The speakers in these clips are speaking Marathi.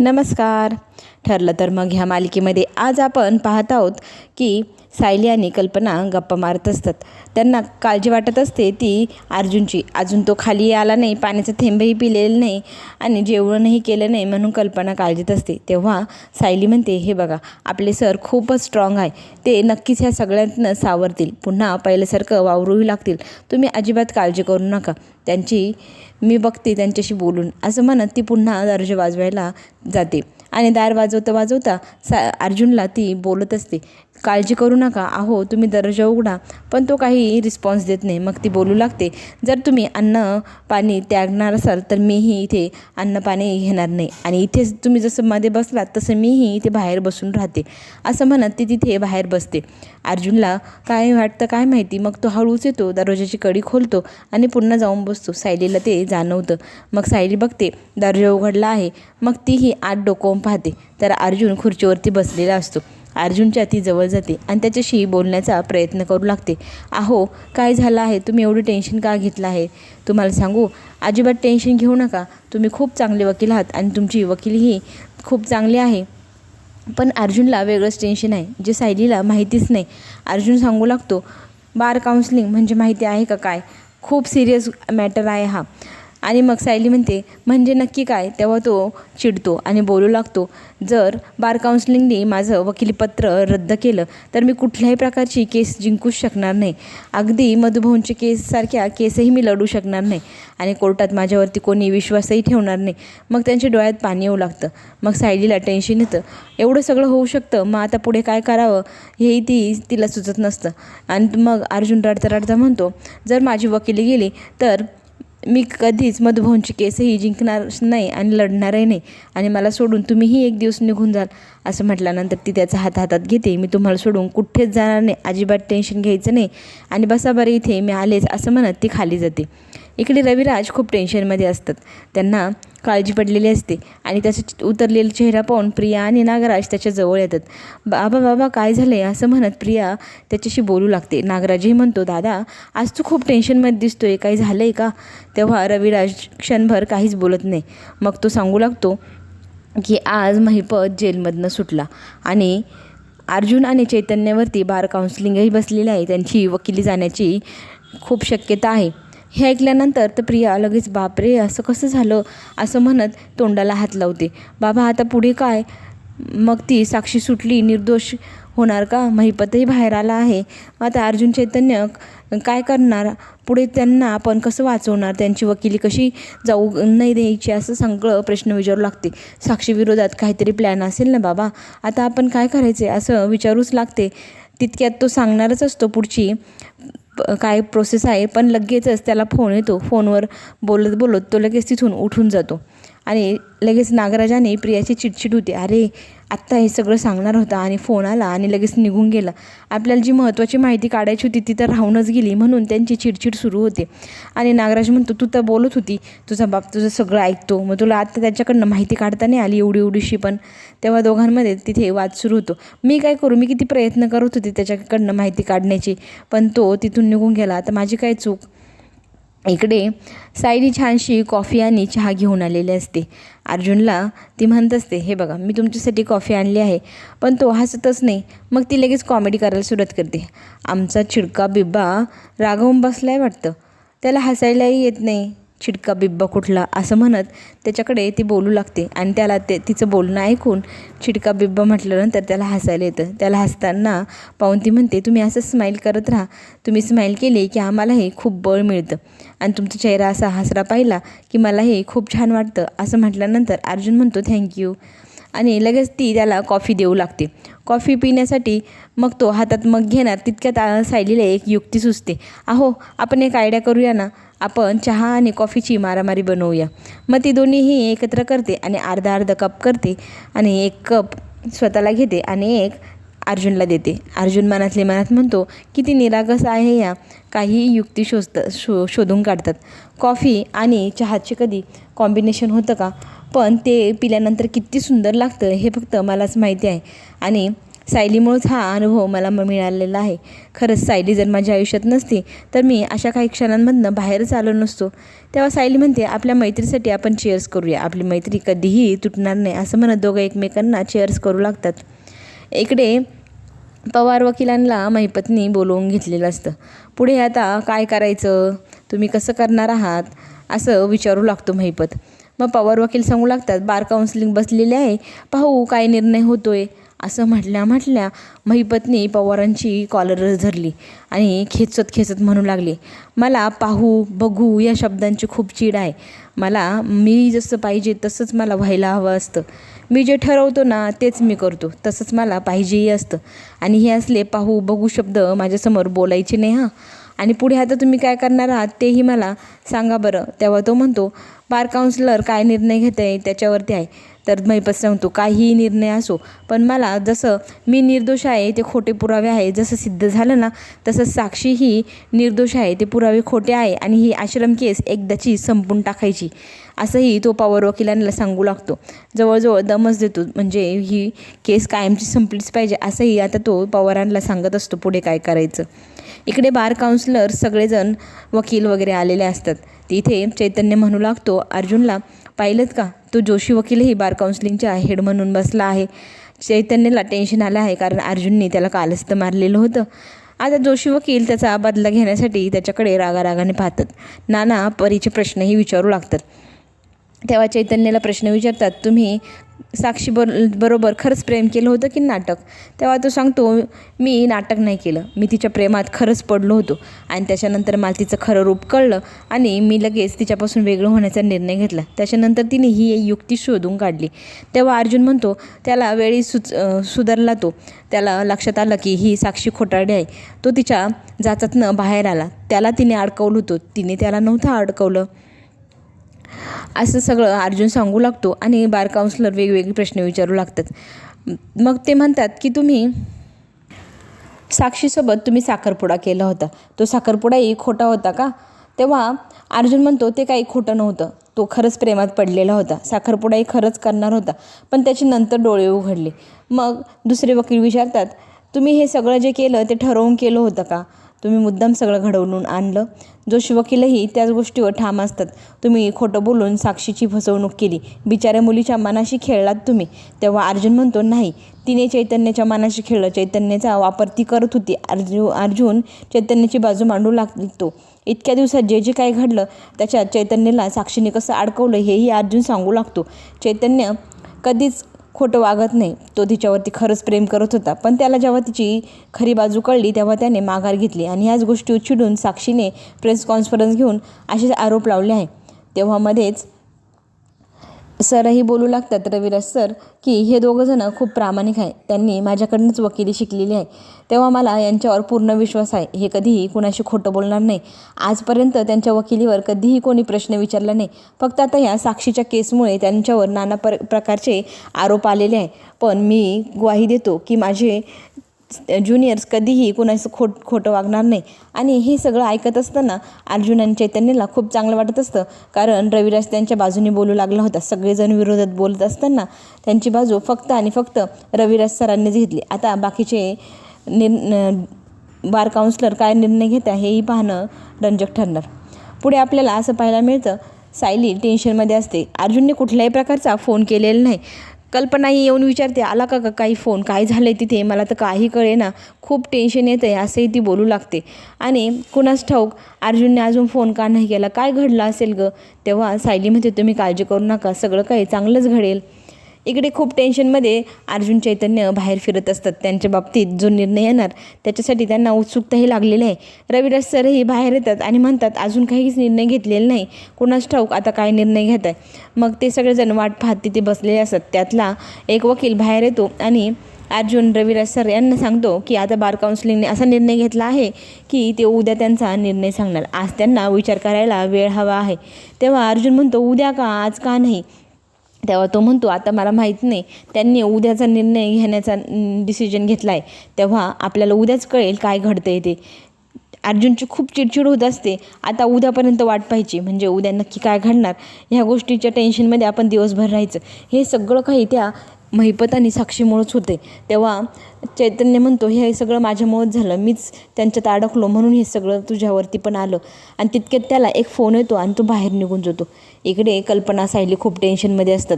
नमस्कार. ठरलं. तर मग ह्या मालिकेमध्ये आज आपण पाहत आहोत की सायली आणि कल्पना गप्पा मारत असतात. त्यांना काळजी वाटत असते ती अर्जुनची. अजून तो खाली आला नाही पाण्याचं थेंबही पिलेलं नाही आणि जेवणही केलं नाही म्हणून कल्पना काळजीत असते. तेव्हा सायली म्हणते हे बघा आपले सर खूपच स्ट्रॉंग आहे. ते नक्कीच ह्या सगळ्यांना सावरतील. पुन्हा पहिल्यासारखं वावरूही लागतील. तुम्ही अजिबात काळजी करू नका. त्यांची मी बघते त्यांच्याशी बोलून. असं म्हणत ती पुन्हा दर्जा वाजवायला जाते. आणि दार वाजवता वाजवता सा अर्जुनला ती बोलत असते काळजी करू नका. अहो तुम्ही दरजा उघडा. पण तो काही रिस्पॉन्स देत नाही. मग ती बोलू लागते. जर तुम्ही अन्न पाणी त्यागणार असाल तर मीही इथे अन्न पाणी घेणार नाही. आणि इथेच तुम्ही जसं मध्ये बसलात तसं मीही इथे बाहेर बसून राहते. असं म्हणत ती तिथे बाहेर बसते. अर्जुनला काय वाटतं काय माहिती? मग तो हळूच येतो. दरवाजाची कडी खोलतो आणि पुन्हा जाऊन बसतो. सायलीला ते जाणवतं. मग सायली बघते दर्जा उघडला आहे. मग तीही आत डोकवून पाहते. तर अर्जुन खुर्चीवरती बसलेला असतो. अर्जुनच्या ती जवळ जाते आणि त्याच्याशी बोलण्याचा प्रयत्न करू लागते. अहो काय झालं आहे? तुम्ही एवढं टेन्शन का घेतलं आहे? तुम्हाला सांगू अजिबात टेन्शन घेऊ नका. तुम्ही खूप चांगले वकील आहात आणि तुमची वकीलही खूप चांगली आहे. पण अर्जुनला वेगळंच टेन्शन आहे जे सायलीला माहितीच नाही. अर्जुन सांगू लागतो बार काउन्सिलिंग म्हणजे माहिती आहे का काय? खूप सिरियस मॅटर आहे हा. आणि मग सायली म्हणते म्हणजे नक्की काय? तेव्हा तो चिडतो आणि बोलू लागतो जर बार काउन्सिलिंगने माझं वकिलीपत्र रद्द केलं तर मी कुठल्याही प्रकारची केस जिंकूच शकणार नाही. अगदी मधुभाऊंची केससारख्या केसही मी लढू शकणार नाही आणि कोर्टात माझ्यावरती कोणी विश्वासही ठेवणार नाही. मग त्यांच्या डोळ्यात पाणी येऊ लागतं. मग सायलीला टेन्शन येतं. एवढं सगळं होऊ शकतं मग आता पुढे काय करावं? हेही ती तिला सुचत नसतं. आणि मग अर्जुन रडता रडता म्हणतो जर माझी वकिली गेली तर मी कधीच मधुभाऊंची केसही जिंकणार नाही आणि लढणारही नाही. आणि मला सोडून तुम्हीही एक दिवस निघून जाल असं म्हटल्यानंतर ती त्याचा हात हातात घेते. मी तुम्हाला सोडून कुठेच जाणार नाही. अजिबात टेन्शन घ्यायचं नाही. आणि बसा बरं इथे मी आलेच असं म्हणत ती खाली जाते. इकडे रविराज खूप टेन्शनमध्ये असतात. त्यांना काळजी पडलेली असते आणि त्याचा उतरलेला चेहरा पाहून प्रिया आणि नागराज त्याच्याजवळ येतात. बाबा बाबा काय झालं आहे असं म्हणत प्रिया त्याच्याशी बोलू लागते. नागराजही म्हणतो दादा आज तू खूप टेन्शनमध्ये दिसतो आहे काही झालं आहे का? तेव्हा रविराज क्षणभर काहीच बोलत नाही. मग तो सांगू लागतो की आज महिपत जेलमधनं सुटला आणि अर्जुन आणि चैतन्यावरती बार काउन्सिलिंगही बसलेली आहे. त्यांची वकिली जाण्याची खूप शक्यता आहे. हे ऐकल्यानंतर तर प्रिया लगेच बापरे असं कसं झालं? असं म्हणत तोंडाला हात लावते. बाबा आता पुढे काय? मग ती साक्षी सुटली निर्दोष होणार का? महिपतही बाहेर आला आहे. आता अर्जुन चैतन्य काय करणार? पुढे त्यांना आपण कसं वाचवणार? त्यांची वकिली कशी जाऊ नाही द्यायची? असं सगळं प्रश्न विचारू लागते. साक्षीविरोधात काहीतरी प्लॅन असेल ना बाबा? आता आपण काय करायचे असं विचारूच लागते. तितक्यात तो सांगणारच असतो पुढची. काय प्रोसेस आहे पण लगेचच त्याला फोन येतो. फोनवर बोलत बोलत तो लगेच तिथून उठून जातो. आणि लगेच नागराजाने प्रियाची चिडचिड होते. अरे आत्ता हे सगळं सांगणार होता आणि फोन आला आणि लगेच निघून गेला. आपल्याला जी महत्त्वाची माहिती काढायची होती ती तर राहूनच गेली म्हणून त्यांची चिडचिड सुरू होते. आणि नागराज म्हणतो तू तर बोलत होती. तुझा बाप तुझं सगळं ऐकतो. मग तुला आत्ता त्याच्याकडनं माहिती काढता नाही आली एवढी एवढीशी पण. तेव्हा दोघांमध्ये तिथे वाद सुरू होतो. मी काय करू? मी किती प्रयत्न करत होते त्याच्याकडनं माहिती काढण्याची. पण तो तिथून निघून गेला. आता माझी काय चूक? इकडे सायली छानशी कॉफी आणि चहा घेऊन आलेली असते. अर्जुनला ती म्हणत असते हे बघा मी तुमच्यासाठी कॉफी आणली आहे पण तो हसतच नाही. मग ती लगेच कॉमेडी करायला सुरुवात करते. आमचा चिडका बिब्बा रागवून बसलाय वाटतं. त्याला हसायलाही येत नाही. चिडका बिब्बा कुठला? असं म्हणत त्याच्याकडे ती बोलू लागते आणि त्याला ते तिचं बोलणं ऐकून चिडका बिब्बा म्हटल्यानंतर त्याला हसायला येतं. त्याला हसताना पाहून ती म्हणते तुम्ही असं स्माईल करत राहा. तुम्ही स्माईल केली की आम्हालाही खूप बळ मिळतं. आणि तुमचा चेहरा असा हसरा पाहिला की मला हे खूप छान वाटतं असं म्हटल्यानंतर अर्जुन म्हणतो थँक्यू आणि लगेच ती त्याला कॉफी देऊ लागते. कॉफी पिण्यासाठी मग तो हातात मग घेणार तितक्यात सायलीला एक युक्ती सुचते. अहो आपण एक आयडिया करूया ना. आपण चहा आणि कॉफीची मारामारी बनवूया. मग ती दोन्हीही एकत्र करते आणि अर्धा अर्धा कप करते आणि एक कप स्वतःला घेते आणि एक अर्जुनला देते. अर्जुन मनातले मनात म्हणतो किती निरागस आहे या. काही युक्ती शोधतं शो शोधून काढतात. कॉफी आणि चहाचे कधी कॉम्बिनेशन होतं का? पण ते पिल्यानंतर किती सुंदर लागतं हे फक्त मलाच माहिती आहे. आणि सायलीमुळेच हा अनुभव मला मिळालेला आहे. खरंच सायली जर माझ्या आयुष्यात नसती तर मी अशा काही क्षणांमधनं बाहेरच आलो नसतो. तेव्हा सायली म्हणते आपल्या मैत्रीसाठी आपण चेअर्स करूया. आपली मैत्री कधीही तुटणार नाही. असं म्हणत दोघं एकमेकांना चेअर्स करू लागतात. इकडे पवार वकिलांना महिपत्नी बोलवून घेतलेलं असतं. पुढे आता काय करायचं? तुम्ही कसं करणार आहात? असं विचारू लागतो महिपत मग पवार वकील सांगू लागतात बार काउन्सिलिंग बसलेले आहे पाहू काय निर्णय होतोय. असं म्हटल्या म्हटल्या महिपत्नी पवारांची कॉलर धरली आणि खेचत खेचत म्हणू लागली मला पाहू बघू या शब्दांची खूप चीड आहे. मला मी जसं पाहिजे तसंच मला व्हायला हवं असतं. मी जे ठरवतो ना तेच मी करतो. तसंच मला पाहिजेही असतं. आणि हे असले पाहू बघू शब्द माझ्यासमोर बोलायचे नाही हां. आणि पुढे आता तुम्ही काय करणार आहात तेही मला सांगा बरं. तेव्हा तो म्हणतो बार काउन्सिलर काय निर्णय घेत आहे त्याच्यावरती आहे. तर महिपत सांगतो काहीही निर्णय असो. पण मला जसं मी निर्दोष आहे ते खोटे पुरावे आहे. जसं सिद्ध झालं ना तसं साक्षी ही निर्दोष आहे. ते पुरावे खोटे आहे आणि ही आश्रम केस एकदाची संपून टाकायची. असंही तो पॉवर वकिलांना सांगू लागतो. जवळजवळ दमच देतो. म्हणजे ही केस कायमची संपलीच पाहिजे असंही आता तो पवारांना सांगत असतो पुढे काय करायचं. इकडे बार काउन्सिलर सगळेजण वकील वगैरे आलेले असतात. तिथे चैतन्य म्हणू लागतो अर्जुनला पाहिलंत का? तो जोशी वकीलही बार काउन्सिलिंगच्या हेड म्हणून बसला आहे. चैतन्यला टेन्शन आलं आहे कारण अर्जुनने त्याला कालच तर मारलेलं होतं. आता जोशी वकील त्याचा बदला घेण्यासाठी त्याच्याकडे रागारागाने पाहतात. नाना परीचे प्रश्नही विचारू लागतात. तेव्हा चैतन्याला प्रश्न विचारतात तुम्ही साक्षी बर बरोबर खरंच प्रेम केलं होतं की नाटक? तेव्हा तो सांगतो मी नाटक नाही केलं. मी तिच्या प्रेमात खरंच पडलो होतो आणि त्याच्यानंतर मला तिचं खरं रूप कळलं आणि मी लगेच तिच्यापासून वेगळं होण्याचा निर्णय घेतला. त्याच्यानंतर तिने ही युक्ती शोधून काढली. तेव्हा अर्जुन म्हणतो त्याला वेळी सुच सुधारला तो. त्याला लक्षात आलं की ही साक्षी खोटारडी आहे. तो तिच्या जाचातनं बाहेर आला. त्याला तिने अडकवलं होतं. तिने त्याला नव्हतं अडकवलं. असं सगळं अर्जुन सांगू लागतो आणि बार काउन्सिलर वेगवेगळे प्रश्न विचारू लागतात. मग ते म्हणतात की तुम्ही साक्षीसोबत तुम्ही साखरपुडा केला होता. तो साखरपुडाही खोटा होता का? तेव्हा अर्जुन म्हणतो ते काही खोटं नव्हतं. तो खरंच प्रेमात पडलेला होता. साखरपुडाही खरंच करणार होता. पण त्याचे नंतर डोळे उघडले. मग दुसरे वकील विचारतात तुम्ही हे सगळं जे केलं ते ठरवून केलं होतं का? तुम्ही मुद्दाम सगळं घडवून आणलं. जोशी वकीलही त्याच गोष्टीवर ठाम असतात. तुम्ही खोटं बोलून साक्षीची फसवणूक केली. बिचाऱ्या मुलीच्या मनाशी खेळलात तुम्ही. तेव्हा अर्जुन म्हणतो नाही तिने चैतन्याच्या मनाशी खेळलं. चैतन्याचा वापर ती करत होती. अर्जु अर्जुन चैतन्याची बाजू मांडू लागतो. इतक्या दिवसात जे जे काही घडलं त्याच्यात चैतन्याला साक्षीने कसं अडकवलं हेही अर्जुन सांगू लागतो. चैतन्य कधीच खोटं वागत नाही. तो तिच्यावरती खरंच प्रेम करत होता. पण त्याला जेव्हा तिची खरी बाजू कळली तेव्हा त्याने माघार घेतली आणि ह्याच गोष्टी चिडून साक्षीने प्रेस कॉन्फरन्स घेऊन असे आरोप लावले आहे तेव्हा मध्येच सरही बोलू लागतात रविराज सर की हे दोघंजणं खूप प्रामाणिक आहे. त्यांनी माझ्याकडनंच वकिली शिकलेली आहे. तेव्हा मला यांच्यावर पूर्ण विश्वास आहे. हे कधीही कुणाशी खोटं बोलणार नाही. आजपर्यंत त्यांच्या वकिलीवर कधीही कोणी प्रश्न विचारला नाही. फक्त आता ह्या साक्षीच्या केसमुळे त्यांच्यावर नाना पर प्रकारचे आरोप आलेले आहे. पण मी ग्वाही देतो की माझे ज्युनियर्स कधीही कुणाचं खोट खोटं वागणार नाही. आणि हे सगळं ऐकत असताना अर्जुन आणि चैतन्यला खूप चांगलं वाटत असतं. कारण रविराज त्यांच्या बाजूने बोलू लागला होता. सगळेजण विरोधात बोलत असताना त्यांची बाजू फक्त आणि फक्त रविराज सरांनीच घेतली. आता बाकीचे निर बार काउन्सिलर काय निर्णय घेत आहे हेही पाहणं रंजक ठरणार. पुढे आपल्याला असं पाहायला मिळतं सायली टेन्शनमध्ये असते. अर्जुनने कुठल्याही प्रकारचा फोन केलेला नाही. कल्पनाही येऊन विचारते आला का का काही फोन? काय झालं आहे तिथे? मला तर काही कळे ना. खूप टेन्शन येतं आहे असंही ती बोलू लागते. आणि कुणास ठाऊक अर्जुनने अजून फोन का नाही केला? काय घडलं असेल गं? तेव्हा सायली म्हणते तुम्ही काळजी करू नका. सगळं काही चांगलंच घडेल. इकडे खूप टेन्शनमध्ये अर्जुन चैतन्य बाहेर फिरत असतात. त्यांच्या बाबतीत जो निर्णय येणार त्याच्यासाठी त्यांना उत्सुकताही लागलेली आहे. रविराज सरही बाहेर येतात आणि म्हणतात अजून काहीच निर्णय घेतलेला नाही. कुणाच ठाऊक आता काय निर्णय घेत आहे? मग ते सगळेजण वाट पाहत तिथे बसलेले असतात. त्यातला एक वकील बाहेर येतो आणि अर्जुन रविराज सर यांना सांगतो की आता बार काउन्सिलिंगने असा निर्णय घेतला आहे की ते उद्या त्यांचा निर्णय सांगणार. आज त्यांना विचार करायला वेळ हवा आहे. तेव्हा अर्जुन म्हणतो उद्या का? आज का नाही? तेव्हा तो म्हणतो आता मला माहीत नाही त्यांनी उद्याचा निर्णय घेण्याचा डिसिजन घेतला आहे तेव्हा आपल्याला उद्याच कळेल काय घडतं आहे ते. अर्जुनची खूप चिडचिड होत असते. आता उद्यापर्यंत वाट पाहायची म्हणजे उद्या नक्की काय घडणार? ह्या गोष्टीच्या टेन्शनमध्ये आपण दिवसभर राहायचं. हे सगळं काही त्या महिपत आणि साक्षीमुळंच होते. तेव्हा चैतन्य म्हणतो हे सगळं माझ्यामुळंच झालं. मीच त्यांच्यात अडकलो म्हणून हे सगळं तुझ्यावरती पण आलं. आणि तितक्यात त्याला एक फोन येतो आणि तो बाहेर निघून जातो. इकडे कल्पना सायली खूप टेन्शनमध्ये असतात.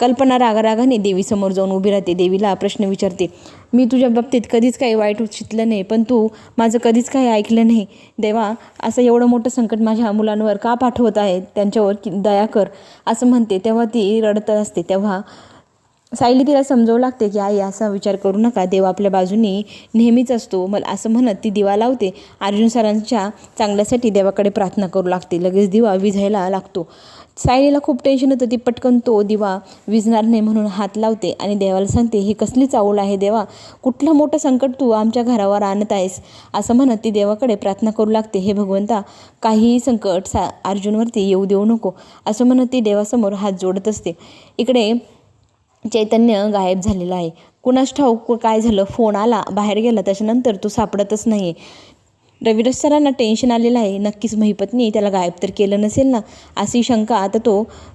कल्पना रागारागाने देवीसमोर जाऊन उभी राहते. देवीला प्रश्न विचारते मी तुझ्या बाबतीत कधीच काही वाईट उचितलं नाही पण तू माझं कधीच काही ऐकलं नाही. देवा असं एवढं मोठं संकट माझ्या मुलांवर का पाठवत आहे? त्यांच्यावर दया कर असं म्हणते. तेव्हा ती रडत असते. तेव्हा सायली तिला समजावू लागते की आई असा विचार करू नका. देव आपल्या बाजूनी नेहमीच असतो. मला असं म्हणत ती दिवा लावते. अर्जुन सरांच्या चांगल्यासाठी देवाकडे प्रार्थना करू लागते. लगेच दिवा विझायला लागतो. सायलीला खूप टेन्शन होतं ती पटकन तो दिवा विझणार नाही म्हणून हात लावते आणि देवाला सांगते ही कसली चावल आहे देवा. कुठलं मोठं संकट तू आमच्या घरावर आणत आहेस? असं म्हणत ती देवाकडे प्रार्थना करू लागते. हे भगवंता काहीही संकट सा अर्जुनवरती येऊ देऊ नको. असं म्हणत ती देवासमोर हात जोडत असते. इकडे चैतन्य गायब झालेला आहे. कुणास ठाऊक काय झालं? फोन आला बाहेर गेला त्याच्यानंतर तो सापडतच नाही आहे रविराज सरांना टेन्शन आलेलं आहे. नक्कीच महिपत्नी त्याला गायब तर केलं नसेल ना? अशी शंका आता तो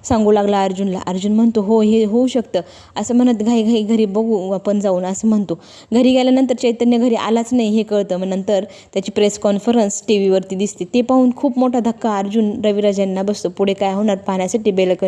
सांगू लागला अर्जुनला. अर्जुन म्हणतो हो हे होऊ शकतं. असं म्हणत घाई घाई घरी बघू आपण जाऊन असं म्हणतो. घरी गेल्यानंतर चैतन्य घरी आलाच नाही हे कळतं. मग नंतर त्याची प्रेस कॉन्फरन्स टी व्हीवरती दिसते. ते पाहून खूप मोठा धक्का अर्जुन रविराज यांना बसतो. पुढे काय होणार? पाहण्यासाठी बेलकन